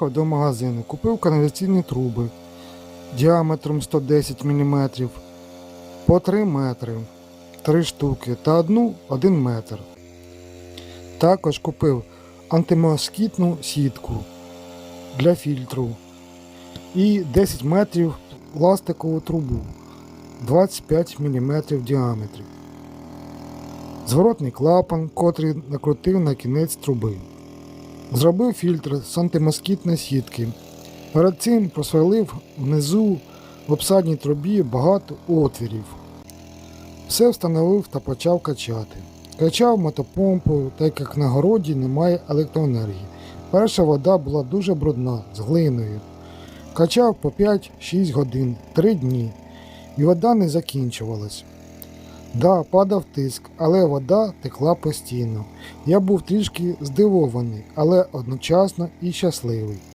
До магазину, купив каналізаційні труби діаметром 110 мм по 3 метри, 3 штуки та одну 1 метр. Також купив антимоскітну сітку для фільтру і 10 метрів пластикову трубу 25 мм діаметрі. Зворотний клапан, котрий накрутив на кінець труби. Зробив фільтр з антимоскітної сітки. Перед цим просверлив внизу в обсадній трубі багато отвірів. Все встановив та почав качати. Качав мотопомпою, так як на городі немає електроенергії. Перша вода була дуже брудна, з глиною. Качав по 5-6 годин, 3 дні, і вода не закінчувалась. Да, падав тиск, але вода текла постійно. Я був трішки здивований, але одночасно і щасливий.